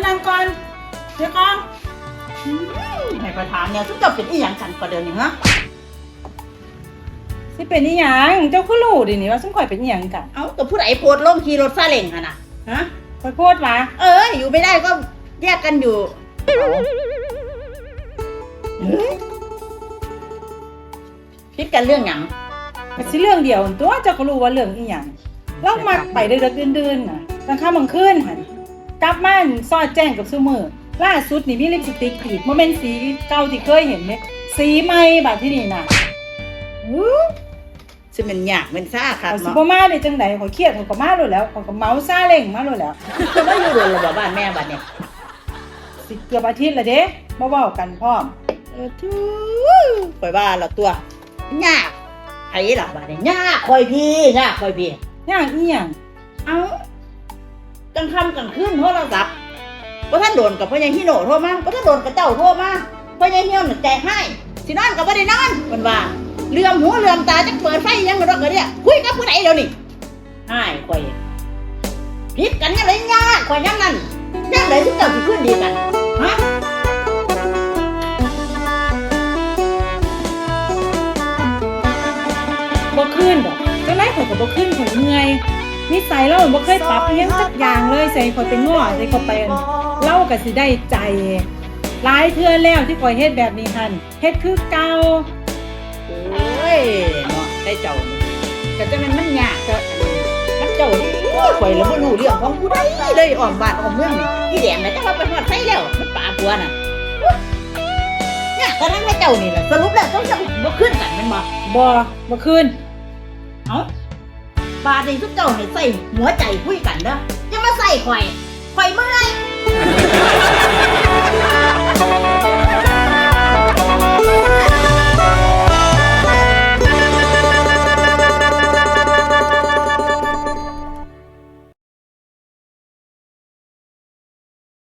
เดี๋ยวก่อนอืมให้ประธานเนี่ยทุกเจ้าเป็นอีหยังกันประเดี๋ยวนี้ฮะ สิเป็นอีหยังเจ้าคือรู้ดินี่ว่าสมข่อยเป็นอีหยังกันเอ้ากับผู้ใดโพดลงขี่รถซาเล้งอะนะฮะ ข่อยโพดว่าเออ อยู่ไม่ได้ก็แยกกันอยู่เฮ้ยคิดกันเรื่องหยังก็สิเรื่องเดียวนั่นตัวเจ้าก็รู้ว่าเรื่องอีหยังเรามักไปเด็กๆดื่นๆน่ะกลางค่ำกลางคืนหั่น กลับมาซอดแจ้งกับซุมือล่าสุดนี่มีลิปสติกอีกบ่แม่นสีเก่าที่เคยเห็นเด้สีใหม่บัดที่นี่น่ะอู้ซึ่งมันยากเป็นซ่าครับเอาสิเนาะบ่มาได้จังไดข่อยเครียดข่อยก็มาโลดแล้วข่อยก็เมาซาเล้งมาโลดแล้วจะมาอยู่โดนระบบ้านแม่บัดเนี่ยสิเกือบอาทิตย์และเด้มาเว้ากันพร้อมเออทูปล่อยว่าเราตัวยากไอ้ล่ะบัดเนี่ยยากคอยพี่ยากคอยพี่ย่างอีหยังเอ้าก ลางค่ำกลางคืนโทรศัพท์ว่าท่านโดนกับพ่อใหญ่ฮิโนโทรมาว่าท่านโดนกับเจ้าโทรมาพ่อใหญ่ฮิโนะใจให้สินอนกับว่าได้นอนมันว่าเลื่อมหูเลื่อมตาจะเปิดไฟยังกระดอกกระเดี่ยคุยกับผู้ใดเดี๋ยวนี้ให้คอยผิดกันยังไงยากคอยยังนั่นยังไงทุกเจ้าสิขึ้นดีกันฮะบ่ขึ้นดอกจังไรข่อยก็บ่ขึ้นข่อยเมื่อย นิสัยเราบ่เคยปรับอิหยังจักอย่างเลยใส่ข่อยเป็นง้อใส่ข่อยไปอั่นเล่าก็สิได้ใจหลายเทื่อแล้วที่ข่อยเฮ็ดแบบนี้หั่นเฮ็ดคือเก่าโอ้ยเนาะได้เจ้านี่แต่จะมันมันยากก็นักเจ้านี่โอ้ยข่อยแล้วบ่รู้เรื่องของผู้ใดเลยออกบ้านออกเมืองนี่ที่แดงน่ะจะมาไปฮอดไสแล้วมันป่าปัวน่ะเนี่ยก็ทั้งพระเจ้านี่แหละสรุปแล้วต้องจะบ่ขึ้นกันแมันบ่บ่บ่ขึ้นเอ้า บาดนี้ทุกเจ้าให้ใส่หัวใจคุยกันเด้อย่ามาใส่ข่อยข่อยเมื่อย